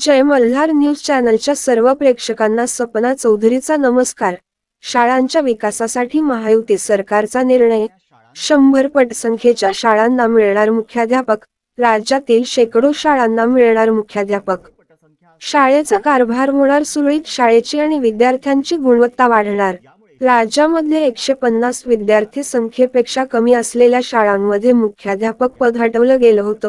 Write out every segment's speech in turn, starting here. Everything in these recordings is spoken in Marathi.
जय मल्हार न्यूज चॅनलच्या सर्व प्रेक्षकांना सपना चौधरीचा नमस्कार. शाळांच्या विकासासाठी महायुती सरकारचा निर्णय. शंभर पट संख्येच्या शाळांना मिळणार मुख्याध्यापक. राज्यातील शेकडो शाळांना मिळणार मुख्याध्यापक. शाळेचा कारभार होणार सुरळीत शाळेची आणि विद्यार्थ्यांची गुणवत्ता वाढणार. राज्यामधले एकशे पन्नास विद्यार्थी संख्येपेक्षा कमी असलेल्या शाळांमध्ये मुख्याध्यापक पद हटवलं गेलं होतं.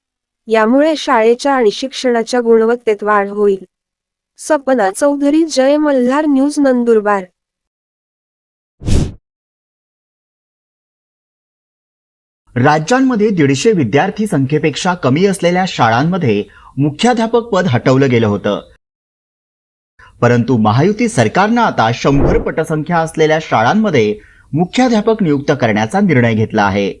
यामुळे शाळेच्या आणि शिक्षणाच्या गुणवत्तेत वाढ होईल. सपना चौधरी जय मल्हार न्यूज नंदुरबार. राज्यांमध्ये दीडशे विद्यार्थी संख्येपेक्षा कमी असलेल्या शाळांमध्ये मुख्याध्यापक पद हटवलं गेलं होतं. परंतु महायुती सरकारनं आता शंभर पटसंख्या असलेल्या शाळांमध्ये मुख्याध्यापक नियुक्त करण्याचा निर्णय घेतला आहे.